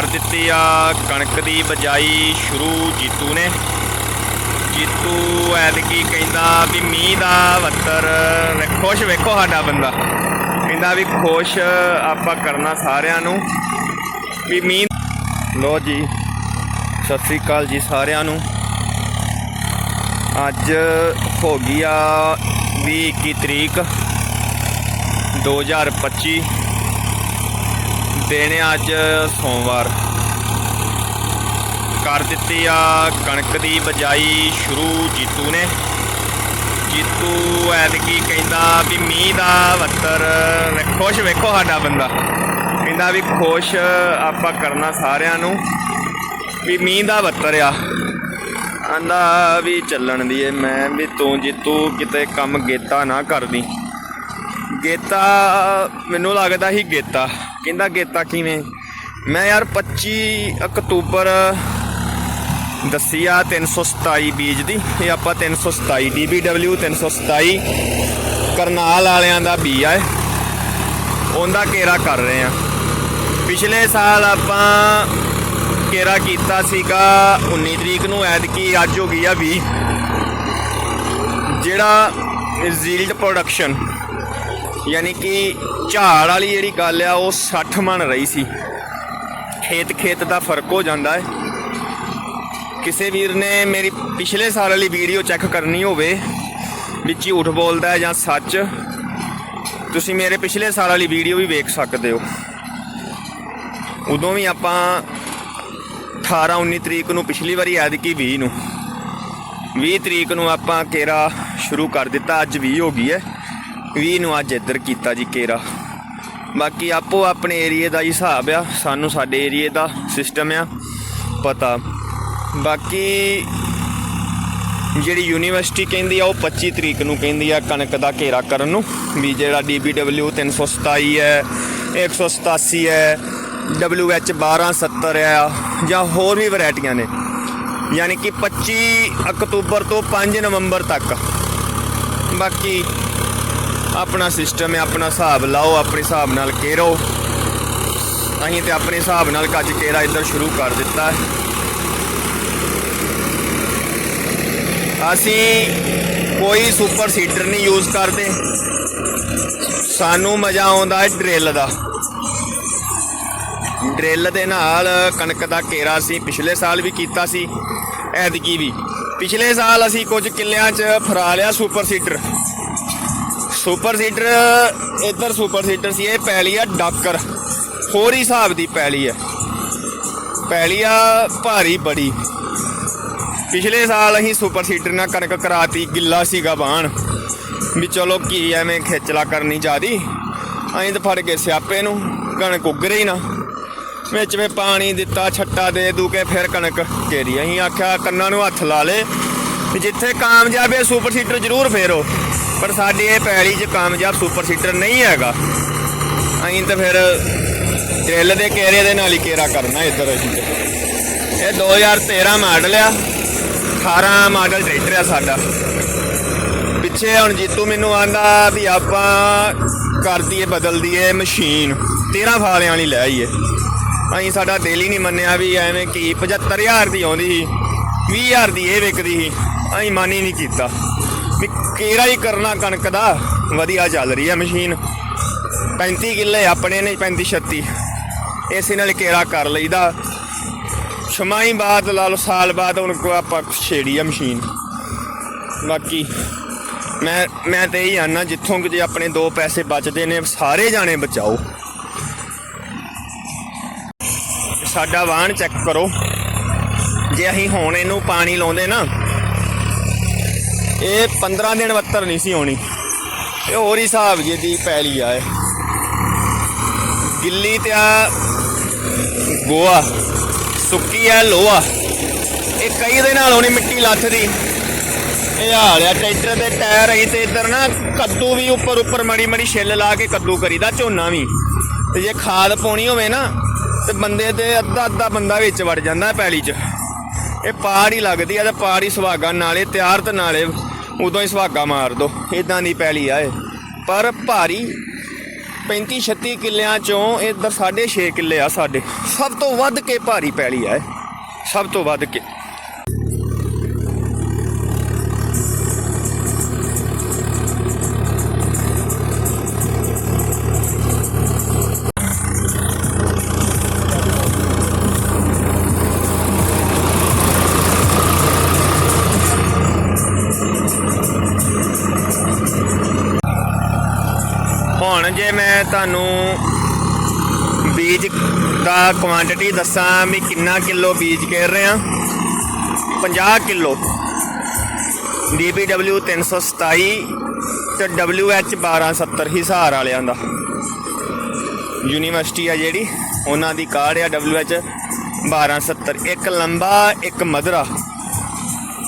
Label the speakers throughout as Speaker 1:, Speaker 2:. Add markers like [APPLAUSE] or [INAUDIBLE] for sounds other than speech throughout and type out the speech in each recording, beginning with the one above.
Speaker 1: ਕਰ ਦਿੱਤੀ ਆ। ਕਣਕ ਦੀ ਬਜਾਈ ਸ਼ੁਰੂ ਜੀਤੂ ਨੇ। ਜੀਤੂ ਐਤਕੀ ਕਹਿੰਦਾ ਵੀ ਮੀਂਹ ਦਾ ਵੱਤਰ ਖੁਸ਼ ਵੇਖੋ ਸਾਡਾ ਬੰਦਾ। ਕਹਿੰਦਾ ਵੀ ਖੁਸ਼ ਆਪਾਂ ਕਰਨਾ ਸਾਰਿਆਂ ਨੂੰ। ਵੀ ਮੀਂਹ ਲੋ ਜੀ, ਸਤਿ ਸ੍ਰੀ ਅਕਾਲ ਜੀ ਸਾਰਿਆਂ ਨੂੰ। ਅੱਜ ਹੋ ਗਈ ਆ 20 21 ਤਰੀਕ 2025 ਦਿਨ ਆ ਅੱਜ ਸੋਮਵਾਰ। ਕਰ ਦਿੱਤੀ ਆ ਕਣਕ ਦੀ ਬਜਾਈ ਸ਼ੁਰੂ ਜੀਤੂ ਨੇ। ਜੀਤੂ ਐਤਕੀ ਕਹਿੰਦਾ ਵੀ ਮੀਂਹ ਦਾ ਵੱਤਰ ਖੁਸ਼ ਵੇਖੋ ਸਾਡਾ ਬੰਦਾ। ਕਹਿੰਦਾ ਵੀ ਖੁਸ਼ ਆਪਾਂ ਕਰਨਾ ਸਾਰਿਆਂ ਨੂੰ ਵੀ ਮੀਂਹ ਦਾ ਵੱਤਰ ਆ। ਆਂਦਾ ਵੀ ਚੱਲਣ ਦੀ ਏ ਮੈਂ ਵੀ ਤੂੰ ਜੀਤੂ ਕਿਤੇ ਕੰਮ ਗੇਤਾ ਨਾ ਕਰਦੀ। ਗੇਤਾ, ਮੈਨੂੰ ਲੱਗਦਾ ਸੀ ਗੇਤਾ। ਕਹਿੰਦਾ, ਗੇਤਾ ਕਿਵੇਂ? ਮੈਂ ਯਾਰ 25 ਅਕਤੂਬਰ ਦੱਸੀ ਆ 327 ਬੀਜ ਦੀ। ਇਹ ਆਪਾਂ 327 DBW 327 ਕਰਨਾਲ ਵਾਲਿਆਂ ਦਾ ਬੀ ਆ ਉਹਦਾ ਕੇਰਾ ਕਰ ਰਹੇ ਆ। ਪਿਛਲੇ ਸਾਲ ਆਪਾਂ ਕੇਰਾ ਕੀਤਾ ਸੀਗਾ 19 ਤਰੀਕ ਨੂੰ, ਐਤਕੀ ਅੱਜ ਹੋ ਗਈ ਆ 20 ਜਿਹੜਾ ਜ਼ੀਲਡ ਪ੍ਰੋਡਕਸ਼ਨ ਯਾਨੀ ਕਿ ਝਾੜ ਵਾਲੀ ਜਿਹੜੀ ਗੱਲ ਆ, ਉਹ 60 ਮਣ ਰਹੀ ਸੀ। ਖੇਤ ਖੇਤ ਦਾ ਫ਼ਰਕ ਹੋ ਜਾਂਦਾ ਹੈ। ਕਿਸੇ ਵੀਰ ਨੇ ਮੇਰੀ ਪਿਛਲੇ ਸਾਲ ਵਾਲੀ ਵੀਡੀਓ ਚੈੱਕ ਕਰਨੀ ਹੋਵੇ ਵੀ ਝੂਠ ਬੋਲਦਾ ਜਾਂ ਸੱਚ, ਤੁਸੀਂ ਮੇਰੇ ਪਿਛਲੇ ਸਾਲ ਵਾਲੀ ਵੀਡੀਓ ਵੀ ਵੇਖ ਸਕਦੇ ਹੋ। ਉਦੋਂ ਵੀ ਆਪਾਂ 18 19 ਤਰੀਕ ਨੂੰ, ਪਿਛਲੀ ਵਾਰੀ ਐਤਕੀ 20 ਨੂੰ 20 ਤਰੀਕ ਨੂੰ ਆਪਾਂ ਕੇਰਾ ਸ਼ੁਰੂ ਕਰ ਦਿੱਤਾ, ਅੱਜ 20 ਹੋ ਗਈ ਹੈ। 20 ਨੂੰ ਅੱਜ ਇੱਧਰ ਕੀਤਾ ਜੀ ਕੇਰਾ ਬਾਕੀ ਆਪੋ ਆਪਣੇ ਏਰੀਏ ਦਾ ਹੀ ਹਿਸਾਬ ਆ, ਸਾਨੂੰ ਸਾਡੇ ਏਰੀਏ ਦਾ ਸਿਸਟਮ ਆ, ਪਤਾ। ਬਾਕੀ ਜਿਹੜੀ ਯੂਨੀਵਰਸਿਟੀ ਕਹਿੰਦੀ ਆ, ਉਹ 25 ਤਰੀਕ ਨੂੰ ਕਹਿੰਦੀ ਆ ਕਣਕ ਦਾ ਘੇਰਾ ਕਰਨ ਨੂੰ, ਵੀ ਜਿਹੜਾ DBW 327 ਹੈ 187 ਹੈ WH 1270 ਆ ਜਾਂ ਹੋਰ ਵੀ ਵੈਰਾਈਟੀਆਂ ਨੇ। ਯਾਨੀ ਕਿ 25 ਅਕਤੂਬਰ ਤੋਂ 5 ਨਵੰਬਰ ਤੱਕ। ਬਾਕੀ ਆਪਣਾ ਸਿਸਟਮ ਹੈ, ਆਪਣਾ ਹਿਸਾਬ ਲਾਓ, ਆਪਣੇ ਹਿਸਾਬ ਨਾਲ ਕੇਰੋ ਅਸੀਂ ਤੇ ਆਪਣੇ ਹਿਸਾਬ ਨਾਲ ਕੱਜ ਕੇਰਾ ਇੱਧਰ ਸ਼ੁਰੂ ਕਰ ਦਿੱਤਾ। ਅਸੀਂ ਕੋਈ ਸੁਪਰ ਸੀਟਰ ਨਹੀਂ ਯੂਜ਼ ਕਰਦੇ। ਸਾਨੂੰ ਮਜ਼ਾ ਆਉਂਦਾ ਹੈ ਡਰਿਲ ਦਾ। ਡਰਿਲ ਦੇ ਨਾਲ ਕਣਕ ਦਾ ਘੇਰਾ ਅਸੀਂ ਪਿਛਲੇ ਸਾਲ ਵੀ ਕੀਤਾ ਸੀ, ਐਤਕੀ ਵੀ। ਪਿਛਲੇ ਸਾਲ ਅਸੀਂ ਕੁਝ ਕਿੱਲਿਆਂ 'ਚ ਫਰਾ ਲਿਆ ਸੁਪਰ ਸੀਟਰ ਸੁਪਰ ਸੀਟਰ, ਇੱਧਰ ਸੁਪਰ ਸੀਡਰ ਸੀ, ਇਹ ਪੈਲੀ ਆ ਡਾਕਰ। ਹੋਰ ਹੀ ਹਿਸਾਬ ਦੀ ਪੈਲੀ ਆ। ਪੈਲੀ ਆ ਭਾਰੀ ਬੜੀ। ਪਿਛਲੇ ਸਾਲ ਅਸੀਂ ਸੁਪਰ ਸੀਟਰ ਨਾਲ ਕਣਕ ਕਰਾਤੀ, ਗਿੱਲਾ ਸੀਗਾ ਬਾਣ ਵੀ ਚਲੋ ਕੀ ਐਵੇਂ ਖੇਚਲਾ ਕਰਨੀ ਜਿਆਦੀ। ਅਸੀਂ ਤਾਂ ਫੜ ਕੇ ਸਿਆਪੇ ਨੂੰ, ਕਣਕ ਉਗਰੇ ਹੀ ਨਾ। ਵਿੱਚ ਵਿੱਚ ਪਾਣੀ ਦਿੱਤਾ, ਛੱਟਾ ਦੇ ਦੂ ਕੇ ਫਿਰ ਕਣਕ ਘੇਰੀ। ਅਸੀਂ ਆਖਿਆ, ਕੰਨਾਂ ਨੂੰ ਹੱਥ ਲਾ ਲੇ। ਵੀ ਜਿੱਥੇ ਕਾਮਯਾਬ ਹੈ ਸੁਪਰ ਸੀਟਰ ਜ਼ਰੂਰ ਫੇਰੋ। ਪਰ ਸਾਡੀ ਇਹ ਪੈਲੀ 'ਚ ਕਾਮਯਾਬ ਸੁਪਰ ਸੀਟਰ ਨਹੀਂ ਹੈਗਾ। ਅਸੀਂ ਤਾਂ ਫਿਰ ਡਰਿੱਲ ਦੇ ਕੇਰੇ ਦੇ ਨਾਲ ਹੀ ਕੇਰਾ ਕਰਨਾ ਇੱਧਰ ਅਸੀਂ ਤੇ। ਇਹ 2013 ਮਾਡਲ ਆ। 18 ਮਾਡਲ ਟਰੈਕਟਰ ਆ ਸਾਡਾ। ਪਿੱਛੇ ਹੁਣ ਜੀਤੂ ਮੈਨੂੰ ਆਂਦਾ ਵੀ ਆਪਾਂ ਕਰ ਦਈਏ, ਬਦਲ ਦਈਏ ਮਸ਼ੀਨ। 13 ਫਾਲਿਆਂ ਵਾਲੀ ਲੈ ਆਈਏ। ਅਸੀਂ ਸਾਡਾ ਦਿਲ ਹੀ ਨਹੀਂ ਮੰਨਿਆ ਵੀ ਐਵੇਂ ਕੀ 75000 ਦੀ ਆਉਂਦੀ ਸੀ 20000 ਦੀ ਇਹ ਵਿਕਦੀ ਸੀ। ਅਸੀਂ ਮਨ ਹੀ ਨਹੀਂ ਕੀਤਾ। ਵੀ ਕੇਰਾ ਹੀ ਕਰਨਾ ਕਣਕ ਦਾ। ਵਧੀਆ ਚੱਲ ਰਹੀ ਹੈ ਮਸ਼ੀਨ। 35 ਕਿੱਲੇ ਆਪਣੇ ਨੇ 35 36 ਇਸੇ ਨਾਲ ਕੇਰਾ ਕਰ ਲਈਦਾ। ਛਮਾਈ ਬਾਅਦ ਲਾ ਲਓ, ਸਾਲ ਬਾਅਦ ਹੁਣ ਕੋ ਆਪਾਂ ਛੇੜੀ ਆ ਮਸ਼ੀਨ। ਬਾਕੀ ਮੈਂ ਮੈਂ ਤੇ ਇਹੀ ਆਨਾ, ਜਿੱਥੋਂ ਕਿ ਜੇ ਆਪਣੇ ਦੋ ਪੈਸੇ ਬਚਦੇ ਨੇ, ਸਾਰੇ ਜਾਣੇ ਬਚਾਓ। ਸਾਡਾ ਵਾਹਣ ਚੈੱਕ ਕਰੋ। ਜੇ ਅਸੀਂ ਹੁਣ ਇਹਨੂੰ ਪਾਣੀ ਲਾਉਂਦੇ ਨਾ ਇਹ 15 ਦਿਨ ਵੱਤਰ ਨਹੀਂ ਸੀ ਹੋਣੀ। ਇਹ ਹੋਰ ਹੀ ਹਿਸਾਬ ਜੀ ਦੀ ਪੈਲੀ ਆ ਇਹ। ਗਿੱਲੀ ਤੇ ਆ ਗੋਆ, ਸੁੱਕੀ ਆ ਲੋਹਾ। ਇਹ ਕਈ ਦੇ ਨਾਲ ਹੋਣੀ ਮਿੱਟੀ ਲੱਥਦੀ ਇਹ ਹਾਲ ਆ, ਟਰੈਕਟਰ ਦੇ ਟਾਇਰ ਅਸੀਂ ਤੇ ਇੱਧਰ ਨਾ ਕੱਦੂ ਵੀ ਉੱਪਰ ਉੱਪਰ ਮੜੀ ਮੜੀ ਛਿੱਲ ਲਾ ਕੇ ਕੱਦੂ ਕਰੀਦਾ, ਝੋਨਾ ਵੀ। ਤੇ ਜੇ ਖਾਦ ਪਾਉਣੀ ਹੋਵੇ ਨਾ, ਤੇ ਬੰਦੇ ਤੇ ਅੱਧਾ ਅੱਧਾ ਬੰਦਾ ਵਿੱਚ ਵੜ ਜਾਂਦਾ ਪੈਲੀ 'ਚ। ਇਹ ਪਾੜ ਹੀ ਲੱਗਦੀ ਆ ਤੇ ਪਾੜ ਹੀ ਸੁਹਾਗਾ ਨਾਲੇ ਤਿਆਰ ਤੇ ਨਾਲੇ ਉਦੋਂ ਹੀ ਸੁਹਾਗਾ ਮਾਰ ਦੋ ਇਦਾਂ ਦੀ ਪੈਲੀ ਆ ਇਹ। ਪਰ ਭਾਰੀ 35 36 ਕਿੱਲਿਆਂ ਚੋਂ ਇੱਧਰ 6.5 ਕਿੱਲੇ ਆ ਸਾਡੇ। ਸਭ ਤੋਂ ਵੱਧ ਕੇ ਭਾਰੀ ਪੈਲੀ ਆ ਇਹ। ਸਭ ਤੋਂ ਵੱਧ ਕੇ। ਹੁਣ ਜੇ ਮੈਂ ਤੁਹਾਨੂੰ ਬੀਜ ਦਾ ਕੁਆਂਟੀਟੀ ਦੱਸਾਂ ਵੀ ਕਿੰਨਾ ਕਿਲੋ ਬੀਜ ਕਹਿ ਰਹੇ ਆ 50 ਕਿਲੋ। DBW 327 ਤੇ WH 1270 ਹਿਸਾਰ ਵਾਲਿਆਂ ਦਾ। ਯੂਨੀਵਰਸਿਟੀ ਆ ਜਿਹੜੀ, ਉਹਨਾਂ ਦੀ ਕਾਰਡ ਆ WH 1270 ਇੱਕ ਲੰਬਾ, ਇੱਕ ਮਧਰਾ,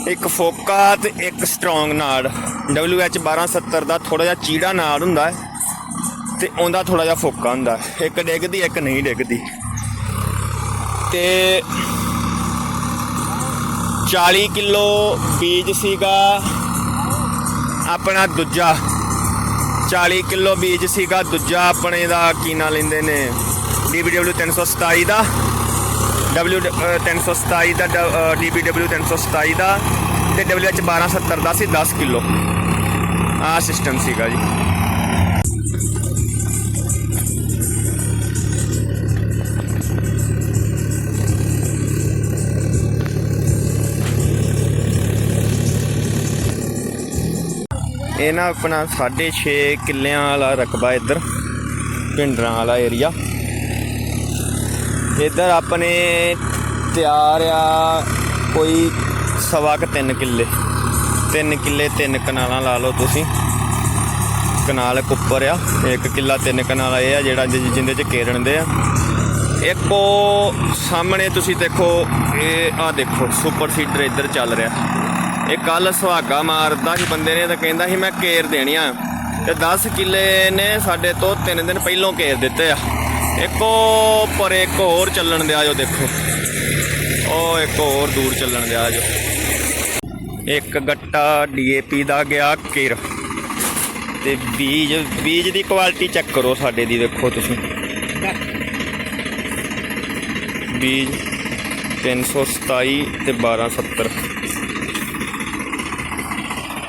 Speaker 1: ਇੱਕ ਫੋਕਾ ਤੇ ਇੱਕ ਸਟਰੋਂਗ ਨਾੜ। WH 1270 ਦਾ ਥੋੜਾ ਜਿਹਾ ਚੀੜਾ ਨਾੜ ਹੁੰਦਾ ਹੈ। ਤੇ ਉਹਦਾ ਥੋੜਾ ਜਿਹਾ ਫੋਕਾ ਹੁੰਦਾ। ਇੱਕ ਡਿੱਗਦੀ, ਇੱਕ ਨਹੀਂ ਡਿੱਗਦੀ। ਤੇ 40 ਕਿਲੋ ਬੀਜ ਸੀਗਾ ਆਪਣਾ ਦੂਜਾ। 40 ਕਿਲੋ ਬੀਜ ਸੀਗਾ ਦੂਜਾ ਆਪਣੇ ਦਾ, ਕੀ ਨਾਂ ਲੈਂਦੇ ਨੇ? DBW 327 ਦਾ। W 327 ਦਾ DBW 327 ਦਾ। ਤੇ WH 1270 ਦਾ ਸੀ 10 ਕਿਲੋ। ਆ ਸਿਸਟਮ ਸੀਗਾ ਜੀ। ਇਹ ਨਾ ਆਪਣਾ 6.5 ਕਿੱਲਿਆਂ ਵਾਲਾ ਰਕਬਾ ਇੱਧਰ, ਪਿੰਡਰਾਂ ਵਾਲਾ ਏਰੀਆ ਇੱਧਰ ਆਪਣੇ ਤਿਆਰ ਆ ਕੋਈ ਸਵਾ ਕੁ 3 ਕਿੱਲੇ। 3 ਕਿੱਲੇ 3 ਕਨਾਲਾਂ ਲਾ ਲਓ ਤੁਸੀਂ। ਕਨਾਲ ਇੱਕ ਉੱਪਰ ਆ, ਇੱਕ ਕਿੱਲਾ 3 ਕਨਾਲ ਇਹ ਆ ਜਿਹੜਾ ਜਿ- ਜਿਹਦੇ ਚ ਕੇਰਣ ਦੇ ਆ। ਇੱਕ ਉਹ ਸਾਹਮਣੇ ਤੁਸੀਂ ਦੇਖੋ, ਇਹ ਆ ਦੇਖੋ, ਸੁਪਰ ਸੀਡਰ ਇੱਧਰ ਚੱਲ ਰਿਹਾ। ਇਹ ਕੱਲ ਸੁਹਾਗਾ ਮਾਰਦਾ ਸੀ ਬੰਦੇ ਨੇ ਤਾਂ ਕਹਿੰਦਾ ਸੀ, ਮੈਂ ਕੇਰ ਦੇਣੀ ਆ। ਤੇ 10 ਕਿੱਲੇ ਨੇ ਸਾਡੇ ਤੋਂ 3 ਦਿਨ ਪਹਿਲੋਂ ਕੇਰ ਦਿੱਤੇ ਆ। ਇੱਕੋ ਉਹ ਪਰ ਇੱਕ ਹੋਰ ਚੱਲਣ ਦਿਆ ਜੋ ਦੇਖੋ। ਉਹ ਇੱਕ ਹੋਰ ਦੂਰ ਚੱਲਣ ਦਿਆ ਜੋ। ਇੱਕ ਗੱਟਾ ਡੀਏਪੀ ਦਾ ਗਿਆ ਕੇਰ। ਤੇ ਬੀਜ ਬੀਜ ਦੀ ਕੁਆਲਿਟੀ ਚੈੱਕ ਕਰੋ ਸਾਡੇ ਦੀ ਵੇਖੋ ਤੁਸੀਂ। ਬੀਜ 327 ਤੇ 1270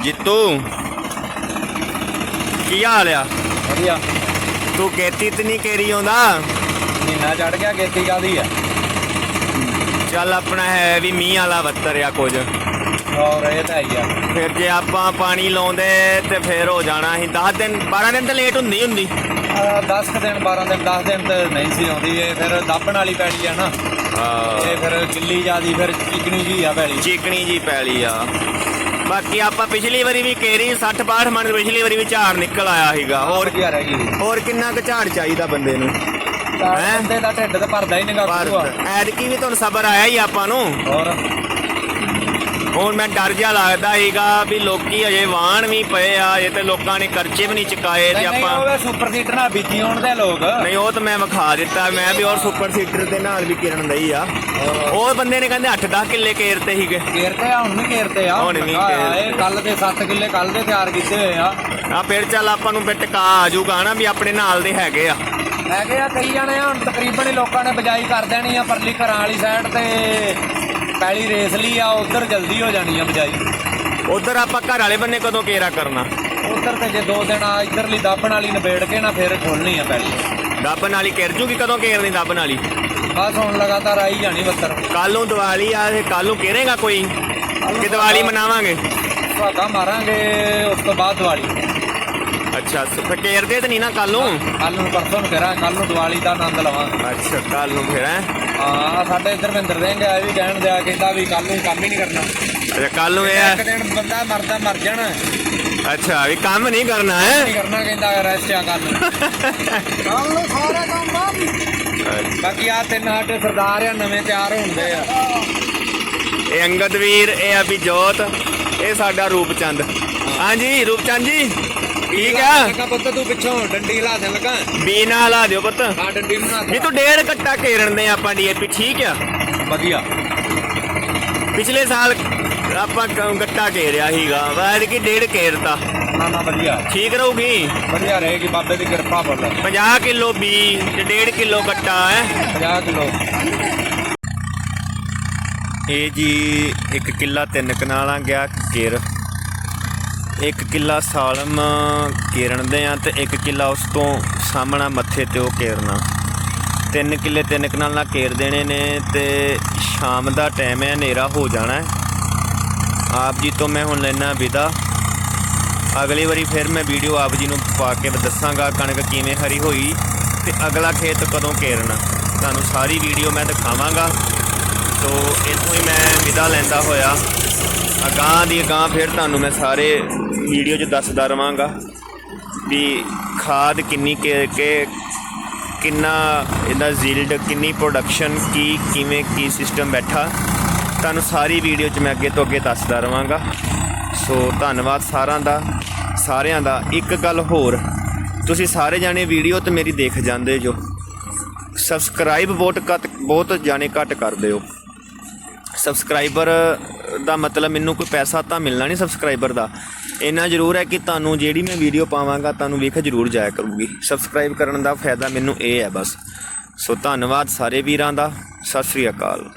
Speaker 1: ਜਿੱਤੂ। ਕੀ ਹਾਲ ਆ?
Speaker 2: ਵਧੀਆ।
Speaker 1: ਤੂੰ ਗੇਤੀ ਤੇ ਨਹੀਂ ਕੇਰੀ ਆਉਂਦਾ?
Speaker 2: ਮਹੀਨਾ ਚੜ ਗਿਆ ਖੇਤੀ ਕਾਦੀ ਆ?
Speaker 1: ਚੱਲ ਆਪਣਾ ਹੈ ਵੀ ਮੀਂਹ ਵਾਲਾ ਬੱਤਰ ਆ ਕੁਝ।
Speaker 2: ਔਰ ਇਹ ਤਾਂ ਹੀ ਆ।
Speaker 1: ਫਿਰ ਜੇ ਆਪਾਂ ਪਾਣੀ ਲਾਉਂਦੇ ਤੇ ਫਿਰ ਹੋ ਜਾਣਾ ਸੀ 10 ਦਿਨ 12 ਦਿਨ ਤਾਂ ਲੇਟ ਹੁੰਦੀ ਹੁੰਦੀ।
Speaker 2: 10 ਦਿਨ 12 ਦਿਨ 10 ਦਿਨ ਤੇ ਨਹੀਂ ਸੀ ਆਉਂਦੀ। ਇਹ ਫਿਰ ਦੱਬਣ ਵਾਲੀ ਪੈਲੀ ਆ ਨਾ। ਇਹ ਫਿਰ ਗਿੱਲੀ ਜਿਆਦੀ ਫਿਰ ਚਿਕਨੀ ਜੀ ਆ ਪੈਲੀ।
Speaker 1: ਚੀਕਣੀ ਜੀ ਪੈਲੀ ਆ। ਬਾਕੀ ਆਪਾਂ ਪਿਛਲੀ ਵਾਰੀ ਵੀ ਕੇਰੀ 60 62 ਮਣ ਪਿਛਲੀ ਵਾਰੀ ਵੀ ਝਾੜ ਨਿਕਲ ਆਇਆ ਸੀਗਾ। ਹੋਰ
Speaker 2: ਕੀ ਰਹਿ ਗਈ।
Speaker 1: ਹੋਰ ਕਿੰਨਾ ਕੁ ਝਾੜ ਚਾਹੀਦਾ ਬੰਦੇ ਨੂੰ? ਹੈਂ?
Speaker 2: ਬੰਦੇ ਦਾ ਢਿੱਡ ਤੇ ਭਰਦਾ ਹੀ ਨਹੀਂਗਾ
Speaker 1: ਪਰ ਐਤਕੀ ਵੀ ਤੁਹਾਨੂੰ ਸਬਰ ਆਇਆ ਹੀ ਆਪਾਂ ਨੂੰ।
Speaker 2: ਹੋਰ?
Speaker 1: ਹੁਣ ਮੈਂ ਡਰ ਜਿਹਾ ਲੱਗਦਾ ਸੀਗਾ ਵੀ ਲੋਕੀ ਅਜੇ ਵਾਹਣ ਵੀ ਪਏ ਆ ਇਹ ਤੇ ਲੋਕਾਂ ਨੇ ਖਰਚੇ ਵੀ ਨਹੀਂ ਚੁਕਾਏ ਤੇ ਆਪਾਂ
Speaker 2: ਉਹ ਸੁਪਰ ਸੀਟਰ ਨਾਲ ਬੀਜੀ ਹੋਣ ਦੇ ਲੋਕ।
Speaker 1: ਨਹੀਂ ਉਹ ਤਾਂ ਮੈਂ ਵਿਖਾ ਦਿੱਤਾ ਮੈਂ ਵੀ ਔਰ ਸੁਪਰ ਸੀਟਰ ਦੇ ਨਾਲ ਵੀ ਕਿਰਨ ਦਈ ਆ। ਉਹ ਬੰਦੇ ਨੇ ਕਹਿੰਦੇ 8-10 ਕਿੱਲੇ ਕੇਰਤੇ ਸੀਗੇ।
Speaker 2: ਕੇਰਤੇ ਆ ਹੁਣ ਵੀ ਕੇਰਤੇ ਆ।
Speaker 1: ਹੁਣ ਵੀ
Speaker 2: ਕੱਲ ਦੇ 7 ਕਿੱਲੇ ਕੱਲ ਦੇ ਤਿਆਰ ਕੀਤੇ ਹੋਏ ਆ।
Speaker 1: ਆ ਫਿਰ ਚੱਲ ਆਪਾਂ ਨੂੰ ਫਿਰ ਟਿਕਾ ਆ ਜਾਊਗਾ ਨਾ ਵੀ ਆਪਣੇ ਨਾਲ ਦੇ ਹੈਗੇ ਆ।
Speaker 2: ਹੈਗੇ ਆ ਕਈ ਜਣੇ ਆ, ਹੁਣ ਤਕਰੀਬਨ ਲੋਕਾਂ ਨੇ ਬਜਾਈ ਕਰ ਦੇਣੀ ਆ ਪਰਲੀ ਘਰਾਂ ਵਾਲੀ ਸਾਈਡ ਤੇ। ਪੈਲੀ ਰੇਸ ਲਈ ਆ ਉਧਰ ਜਲਦੀ ਹੋ ਜਾਣੀ ਆ ਬਜਾਈ
Speaker 1: ਉਧਰ ਆਪਾਂ ਘਰ ਵਾਲੇ ਬੰਨੇ ਕਦੋਂ ਕੇਰਾ ਕਰਨਾ?
Speaker 2: ਉਧਰ ਤੇ ਜੇ ਦੋ ਦਿਨ ਆ ਇਧਰਲੀ ਦਾਬਣ ਵਾਲੀ ਨਿਬੇੜ ਕੇ ਨਾ ਫਿਰ ਖੋਲਣੀ ਆ ਪੈਲੀ
Speaker 1: ਦੱਬਣ ਵਾਲੀ ਕਿਰ ਜੂਗੀ ਕਦੋਂ ਕੇਰਨੀ ਦੱਬਣ ਵਾਲੀ?
Speaker 2: ਬਸ ਹੁਣ ਲਗਾਤਾਰ ਆਈ ਜਾਣੀ ਬੱਤਰ।
Speaker 1: ਕੱਲ ਨੂੰ ਦੀਵਾਲੀ ਆ ਤੇ ਕੱਲ ਨੂੰ ਕੇਰੇਗਾ ਕੋਈ? ਕਿ ਦੀਵਾਲੀ ਮਨਾਵਾਂਗੇ?
Speaker 2: ਭਾਗਾ ਮਾਰਾਂਗੇ ਉਸ ਤੋਂ ਬਾਅਦ ਦੀਵਾਲੀ।
Speaker 1: ਅੱਛਾ ਫਿਰ ਕੇਰਦੇ ਤੇ ਨਹੀਂ ਨਾ ਕੱਲ ਨੂੰ?
Speaker 2: ਕੱਲ ਨੂੰ ਪਰਸੋਂ ਨੂੰ ਕਰਾਂ ਕੱਲ ਨੂੰ ਦੀਵਾਲੀ ਦਾ ਆਨੰਦ ਲਵਾਂਗੇ।
Speaker 1: ਅੱਛਾ ਕੱਲ ਨੂੰ ਫਿਰ ਹੈਂ?
Speaker 2: ਹਾਂ ਸਾਡੇ ਇੱਧਰ ਮਹਿੰਦਰ ਸਿੰਘ ਆ ਵੀ ਕਹਿਣ ਦਿਆ ਕਹਿੰਦਾ ਵੀ ਕੱਲ ਨੂੰ ਕੰਮ ਹੀ ਨਹੀਂ ਕਰਨਾ।
Speaker 1: ਅੱਛਾ ਕੱਲ ਨੂੰ ਇਹ
Speaker 2: ਇੱਕ ਦਿਨ ਬੰਦਾ ਮਰਦਾ ਮਰ ਜਾਣਾ।
Speaker 1: ਅੱਛਾ ਵੀ ਕੰਮ ਨਹੀਂ ਕਰਨਾ ਹੈ?
Speaker 2: ਨਹੀਂ ਕਰਨਾ ਕਹਿੰਦਾ ਰੈਸਟ ਆ ਕੱਲ ਨੂੰ। [LAUGHS] ਕੱਲ ਨੂੰ ਸਾਰਾ ਕੰਮ ਬਾਅਦ ਬਾਕੀ ਆ ਤਿੰਨ ਸਾਡੇ ਸਰਦਾਰ ਆ ਨਵੇਂ ਤਿਆਰ ਹੁੰਦੇ ਆ।
Speaker 1: ਇਹ ਅੰਗਦ ਵੀਰ ਇਹ ਆ ਵੀ ਜੋਤ ਇਹ ਸਾਡਾ ਰੂਪਚੰਦ। ਹਾਂਜੀ ਰੂਪਚੰਦ ਜੀ। ਠੀਕ ਆ।
Speaker 2: ਪੁੱਤ ਤੂੰ ਪਿੱਛੋਂ ਡੰਡੀ ਲਾ ਦੇਣ ਲੱਗਾ।
Speaker 1: ਬੀ ਨਾਲ ਲਾ ਦਿਓ ਪੁੱਤ।
Speaker 2: ਆ ਡੰਡੀ ਨੂੰ
Speaker 1: ਵੀ
Speaker 2: ਨਾ
Speaker 1: ਤੂੰ ਡੇਢ ਘੱਟਾ ਘੇਰਨ ਦੇ ਆਪਾਂ ਡੀਏਪੀ ਠੀਕ ਆ?
Speaker 2: ਵਧੀਆ।
Speaker 1: ਪਿਛਲੇ ਸਾਲ ਆਪਾਂ ਕ- ਗੱਟਾ ਘੇਰਿਆ ਸੀਗਾ ਵਾਇਰ ਕੀ ਡੇਢ ਘੇਰਤਾ।
Speaker 2: ਨਾ ਨਾ ਵਧੀਆ।
Speaker 1: ਠੀਕ ਰਹੂਗੀ?
Speaker 2: ਵਧੀਆ ਰਹੇਗੀ ਬਾਬੇ ਦੀ ਕਿਰਪਾ ਫੁੱਲ
Speaker 1: 50 ਕਿਲੋ ਬੀ ਤੇ 1.5 ਕਿਲੋ ਗੱਟਾ ਹੈ?
Speaker 2: 50 ਕਿਲੋ।
Speaker 1: ਇਹ ਜੀ ਇੱਕ ਕਿੱਲਾ ਤਿੰਨ ਕਨਾਲਾਂ ਗਿਆ ਕੇਰ ਇੱਕ ਕਿੱਲਾ ਸਾਲਮ ਕੇਰਨ ਦੇ ਆ ਤੇ ਇੱਕ ਕਿੱਲਾ ਉਸ ਤੋਂ ਸਾਹਮਣਾ ਮੱਥੇ ਤੇ ਉਹ ਕੇਰਨਾ। ਤਿੰਨ ਕਿੱਲੇ ਤਿੰਨ ਕਨਾਲਾਂ ਕੇਰ ਦੇਣੇ ਨੇ ਤੇ ਸ਼ਾਮ ਦਾ ਟਾਈਮ ਹੈ, ਹਨੇਰਾ ਹੋ ਜਾਣਾ ਹੈ। ਆਪ ਜੀ ਤੋਂ ਮੈਂ ਹੁਣ ਲੈਣਾ ਵਿਦਾ। ਅਗਲੀ ਵਾਰੀ ਫਿਰ ਮੈਂ ਵੀਡੀਓ ਆਪ ਜੀ ਨੂੰ ਪਾ ਕੇ ਦੱਸਾਂਗਾ ਕਣਕ ਕਿਵੇਂ ਹਰੀ ਹੋਈ ਤੇ ਅਗਲਾ ਖੇਤ ਕਦੋਂ ਕੇਰਨਾ। ਤੁਹਾਨੂੰ ਸਾਰੀ ਵੀਡੀਓ ਮੈਂ ਦਿਖਾਵਾਂਗਾ। ਸੋ ਇੱਥੋਂ ਹੀ ਮੈਂ ਵਿਦਾ ਲੈਂਦਾ ਹੋਇਆ। ਅਗਾਂਹ ਦੀ ਅਗਾਂਹ ਫਿਰ ਤੁਹਾਨੂੰ ਮੈਂ ਸਾਰੇ ਵੀਡੀਓ 'ਚ ਦੱਸਦਾ ਰਵਾਂਗਾ ਵੀ ਖਾਦ ਕਿੰਨੀ ਕਿ ਕਿੰਨਾ ਇਹਦਾ ਜ਼ਿਲਡ ਕਿੰਨੀ ਪ੍ਰੋਡਕਸ਼ਨ ਕੀ, ਕਿਵੇਂ, ਕੀ ਸਿਸਟਮ ਬੈਠਾ। ਤੁਹਾਨੂੰ ਸਾਰੀ ਵੀਡੀਓ 'ਚ ਮੈਂ ਅੱਗੇ ਤੋਂ ਅੱਗੇ ਦੱਸਦਾ ਰਵਾਂਗਾ। ਸੋ ਧੰਨਵਾਦ ਸਾਰਿਆਂ ਦਾ ਸਾਰਿਆਂ ਦਾ। ਇੱਕ ਗੱਲ ਹੋਰ, ਤੁਸੀਂ ਸਾਰੇ ਜਾਣੇ ਵੀਡੀਓ ਤੇ ਮੇਰੀ ਦੇਖ ਜਾਂਦੇ ਜੋ। ਸਬਸਕ੍ਰਾਈਬ ਬਹੁਤ ਘੱਟ, ਬਹੁਤ ਜਾਣੇ ਘੱਟ ਕਰਦੇ ਹੋ ਸਬਸਕ੍ਰਾਈਬਰ ਦਾ ਮਤਲਬ ਮੈਨੂੰ ਕੋਈ ਪੈਸਾ ਤਾਂ ਮਿਲਣਾ ਨਹੀਂ ਸਬਸਕ੍ਰਾਈਬਰ ਦਾ। ਇੰਨਾ ਜ਼ਰੂਰ ਹੈ ਕਿ ਤੁਹਾਨੂੰ ਜਿਹੜੀ ਮੈਂ ਵੀਡੀਓ ਪਾਵਾਂਗਾ, ਤੁਹਾਨੂੰ ਵੇਖ ਜ਼ਰੂਰ ਜਾਇਆ ਕਰੂਗੀ। ਸਬਸਕ੍ਰਾਈਬ ਕਰਨ ਦਾ ਫਾਇਦਾ ਮੈਨੂੰ ਇਹ ਹੈ ਬਸ। ਸੋ ਧੰਨਵਾਦ ਸਾਰੇ ਵੀਰਾਂ ਦਾ। ਸਤਿ ਸ੍ਰੀ ਅਕਾਲ।